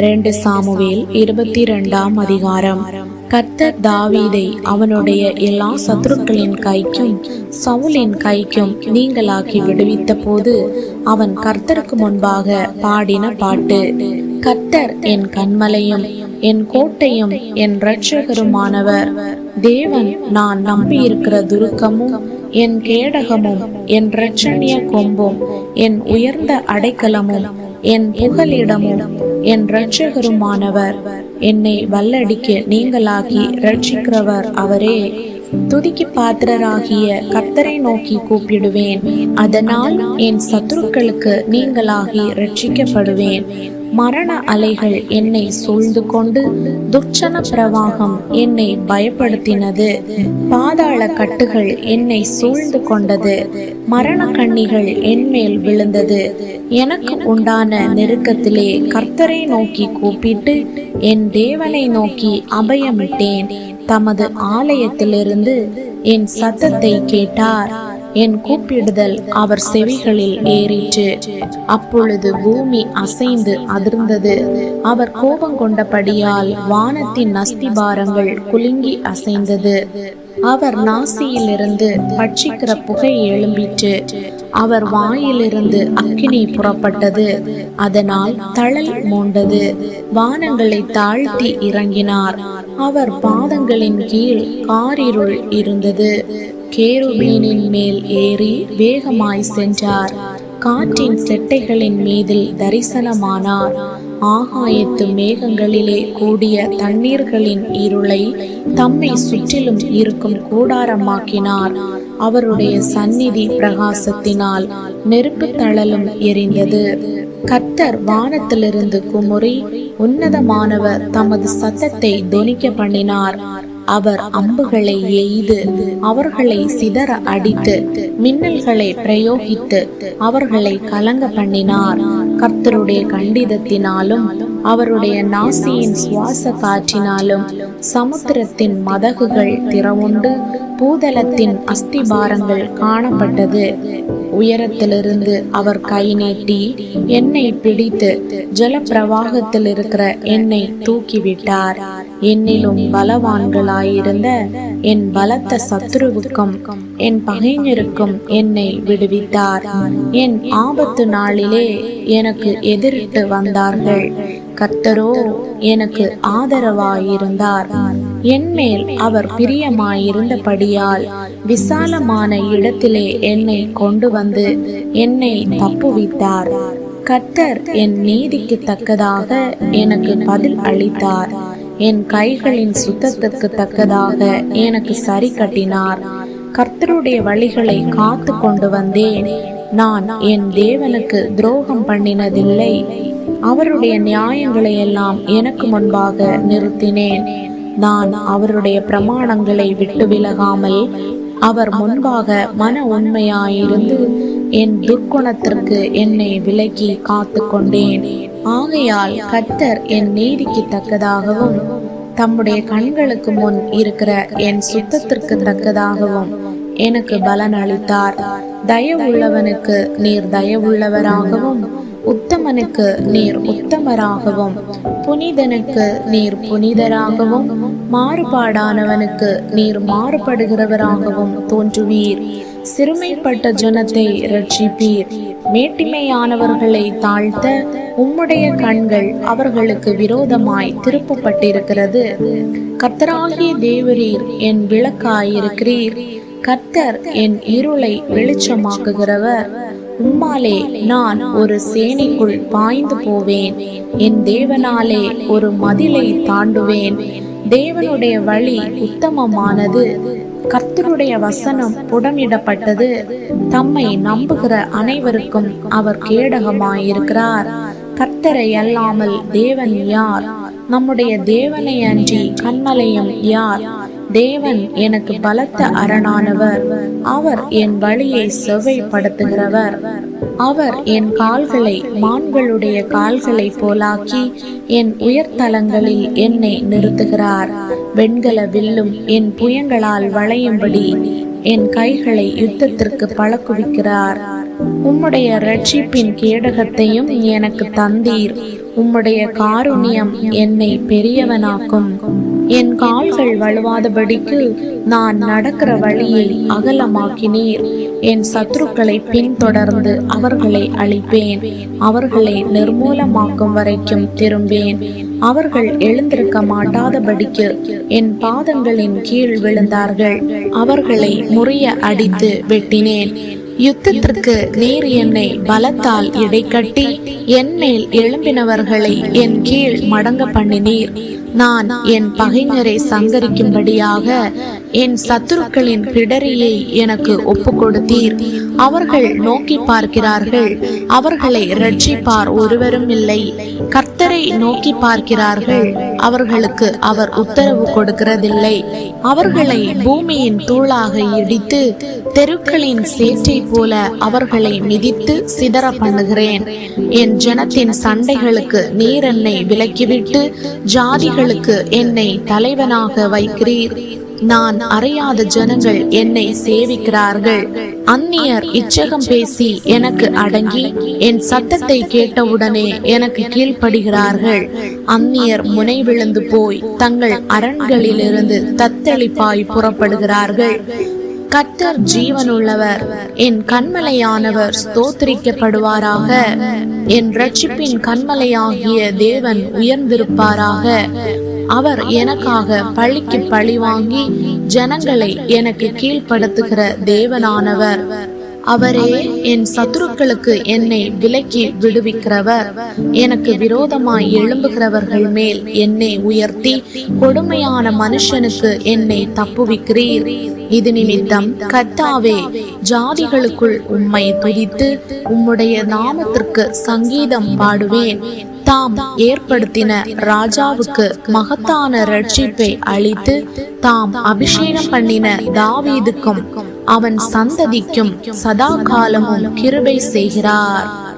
ரெண்டு சாமுவேல் இருபத்தி ரெண்டாம் அதிகாரம் கர்த்தர் தாவீதை அவனுடைய எல்லா சத்துருக்களின் கைக்கும் சவுலின் கைக்கும் நீங்களாக்கி விடுவித்த போது அவன் கர்த்தருக்கு முன்பாக பாடின பாட்டு கர்த்தர் என் கண்மலையும் என் கோட்டையும் என் இரட்சகருமானவர் தேவன் நான் நம்பியிருக்கிற துருக்கமும் என் கேடகமும் என் இரட்சணிய கொம்பும் என் உயர்ந்த அடைக்கலமும் என் புகலிடமும் என் இரட்சகருமானவர். என்னை வல்லடிக்க நீங்களாகி ரட்சிக்கிறவர் அவரே. துதிக்கு பாத்திரராகிய கர்த்தரை நோக்கி கூப்பிடுவேன். அதனால் என் சத்துருக்களுக்கு நீங்களாகி ரட்சிக்கப்படுவேன் மரண அலைகள் என்னை சூழ்ந்து கொண்டு துர்ச்சன பிரவாகம் என்னை பயப்படுத்தினது. பாதாள கட்டுகள் என்னை சூழ்ந்து கொண்டது. மரண கண்ணிகள் என்மேல் விழுந்தது. எனக்கு உண்டான நெருக்கத்திலே கர்த்தரை நோக்கி கூப்பிட்டு என் தேவனை நோக்கி அபயமிட்டேன். தமது ஆலயத்திலிருந்து என் சத்தத்தை கேட்டார். என் கூப்பிடுதல் அவர் செவிகளில் ஏறிற்று. அப்பொழுது பூமி அசைந்து அதிர்ந்தது. அவர் கோபம் கொண்டபடியால் வானத்தின் அஸ்திபாரங்கள் குலுங்கி அசைந்தது. அவர் நாசியிலிருந்து பட்சிக்கிற புகை எழும்பிற்று. அவர் வாயிலிருந்து அக்கினி புறப்பட்டது. அதனால் தழல் மூண்டது. வானங்களை தாழ்த்தி இறங்கினார். அவர் பாதங்களின் கீழ் காரிருள் இருந்தது. கேருபீனின் மேல் ஏறி வேகமாய் சென்றார். காற்றின் செட்டைகளின் மீதில் தரிசனமானார். ஆகாயத்து மேகங்களிலே கூடிய தண்ணீர்களின் இருளை தம்மை சுற்றிலும் இருக்கும் கூடாரமாக்கினார். அவருடைய சந்நிதி பிரகாசத்தினால் நெருப்பு தழலும் எரிந்தது. கர்த்தர் வானத்திலிருந்து குமுறி உன்னதமானவர் தமது சத்தத்தை தொனிக்க பண்ணினார். அவர் அம்புகளை எய்து அவர்களை சிதற அடித்து மின்னல்களை பிரயோகித்து அவர்களை கலங்க பண்ணினார். கர்த்தருடைய கண்டிதத்தினாலும் அவருடைய நாசியின் சுவாச காற்றினாலும் சமுத்திரத்தின் மதகுகள் திறவுண்டு பூதலத்தின் அஸ்திபாரங்கள் காணப்பட்டது. உயரத்திலிருந்து அவர் கை நீட்டி என்னை பிடித்து ஜலப்பிரவாகத்தில் இருக்கிற என்னை தூக்கிவிட்டார். என்னிலும் பலவான்களாயிருந்த என் பலத்த சத்துருவுக்கும் என் பகைஞருக்கும் என்னை விடுவித்தார். என் ஆபத்து நாளிலே எனக்கு எதிரிட்டு வந்தார்கள். கர்த்தரோ எனக்கு ஆதரவாயிருந்தார். என்மேல் அவர் பிரியமாயிருந்தபடியால் விசாலமான இடத்திலே என்னை கொண்டு வந்து என்னை தப்புவித்தார். கர்த்தர் என் நீதிக்கு தக்கதாக எனக்கு பதில் அளித்தார். என் கைகளின் சுத்தத்துக்கு தக்கதாக எனக்கு சரி கட்டினார். கர்த்தருடைய வழிகளை காத்து கொண்டு வந்தேன். நான் என் தேவனுக்கு துரோகம் பண்ணினதில்லை. அவருடைய நியாயங்களை எல்லாம் எனக்கு முன்பாக நிறுத்தினேன். நான் அவருடைய பிரமாணங்களை விட்டு விலகாமல் அவர் முன்பாக மன உண்மையாயிருந்து என் துர்க்குணத்திற்கு என்னை விலக்கி காத்து கொண்டேன் ஆகையால் கத்தர் என் நீதிக்கு தக்கதாகவும் தம்முடைய கண்களுக்கு முன் இருக்கிற என் சுத்தத்திற்கு தக்கதாகவும் எனக்கு பலன் அளித்தார் தயவுள்ளவனுக்கு நீர் தயவுள்ளவராகவும் உத்தமனுக்கு நீர் உத்தமராகவும் புனிதனுக்கு நீர் புனிதராகவும் மாறுபாடானவனுக்கு நீர் மாறுபடுகிறவராகவும் தோன்றுவீர். சிறுமைப்பட்ட ஜனத்தை ரட்சிப்பீர். மேட்டிமையானவர்களை தாழ்த்த உம்முடைய கண்கள் அவர்களுக்கு விரோதமாய் திருப்பப்பட்டிருக்கிறது. கர்த்தராகிய தேவரீர் என் விளக்காயிருக்கிறீர். கர்த்தர் என் இருளை வெளிச்சமாக்குகிறவர். உம்மாலே நான் ஒரு சேனைக்குள் பாய்ந்து போவேன். என் தேவனாலே ஒரு மதிலை தாண்டுவேன். தேவனுடைய வழி உத்தமமானது. கர்த்தருடைய வசனம் புடமிடப்பட்டது. தம்மை நம்புகிற அனைவருக்கும் அவர் கேடகமாயிருக்கிறார். கர்த்தரை அல்லாமல் தேவன் யார்? நம்முடைய தேவனை அன்றி கண்மலையும் யார்? தேவன் எனக்கு பலத்த அரணானவர். அவர் என் வழியை செவ்வைப்படுத்துகிறவர். அவர் என் கால்களை மான்களுடைய கால்களை போலாக்கி என் உயர்தலங்களில் என்னை நிறுத்துகிறார். வெண்கல வில்லும் என் புயங்களால் வளையும்படி என் கைகளை யுத்தத்திற்கு பழக்குவிக்கிறார். உம்முடைய ரட்சிப்பின் கேடகத்தையும் எனக்கு தந்தீர். உம்முடைய காருண்யம் என்னை பெரியவனாக்கும். என் கால்கள் வலுவாதபடிக்கு நான் நடக்கிற வழியை அகலமாக்கினீர். என் சத்துருக்களை பின்தொடர்ந்து அவர்களை அழிப்பேன். அவர்களை நிர்மூலமாக்கும் வரைக்கும் திரும்பேன். அவர்கள் எழுந்திருக்க மாட்டாதபடிக்கு என் பாதங்களின் கீழ் விழுந்தார்கள். அவர்களை முறிய அடித்து வெட்டினேன். யுத்தத்திற்கு நீர் என்னை பலத்தால் இடைக்கட்டி என் மேல் எழும்பினவர்களை என் கீழ் மடங்க பண்ணினீர் நான் என் பகைஞரை சங்கரிக்கும்படியாக என் சத்துருக்களின் பிடரியை எனக்கு ஒப்பு கொடுத்தீர் அவர்கள் நோக்கி பார்க்கிறார்கள். அவர்களை ரட்சிப்பார் ஒருவரும் இல்லை. கர்த்தரை நோக்கி பார்க்கிறார்கள். அவர்களுக்கு அவர் உத்தரவு கொடுக்கிறதில்லை. அவர்களை பூமியின் தூளாக இடித்து தெருக்களின் சேற்றை போல அவர்களை மிதித்து சிதற பண்ணுகிறேன் என் ஜனத்தின் சண்டைகளுக்கு நீர் என்னை விலக்கிவிட்டு ஜாதிகளுக்கு என்னை தலைவனாக வைக்கிறீர். நான் அறியாத ஜனங்கள் என்னை சேவிக்கிறார்கள். அந்நியர் இச்சகம் பேசி எனக்கு அடங்கி என் சத்தத்தை கேட்டவுடனே எனக்கு கீழ்ப்படுகிறார்கள். அந்நியர் முனை விழுந்து போய் தங்கள் அரண்களிலிருந்து தத்தளிப்பாய் புறப்படுகிறார்கள். கத்தர் ஜீவனுள்ளவர் என் கண்மலையானவர் ஸ்தோத்திரிக்கப்படுவாராக. என் ரட்சிப்பின் கண்மலையாகிய தேவன் உயர்ந்திருப்பாராக. அவர் எனக்காக பழிக்கு பழி வாங்கி ஜனங்களை எனக்கு கீழ்ப்படுத்துகிற தேவனானவர். அவரே என் சத்துருக்களுக்கு என்னை விலக்கி விடுவிக்கிறவர். எனக்கு விரோதமாய் எழும்புகிறவர்கள் மேல் என்னை உயர்த்தி கொடுமையான மனுஷனுக்கு என்னை தப்புவிக்கிறீர். இது நிமித்தம் கத்தாவே ஜாதிகளுக்குள் உம்மை துதித்து உம்முடைய நாமத்திற்கு சங்கீதம் பாடுவேன். தாம் ஏற்படுத்தின ராஜாவுக்கு மகத்தான ரட்சிப்பை அளித்து தாம் அபிஷேகம் பண்ணின தாவீதுக்கும் அவன் சந்ததிக்கும் சதா காலமும் கிருபை செய்கிறார்.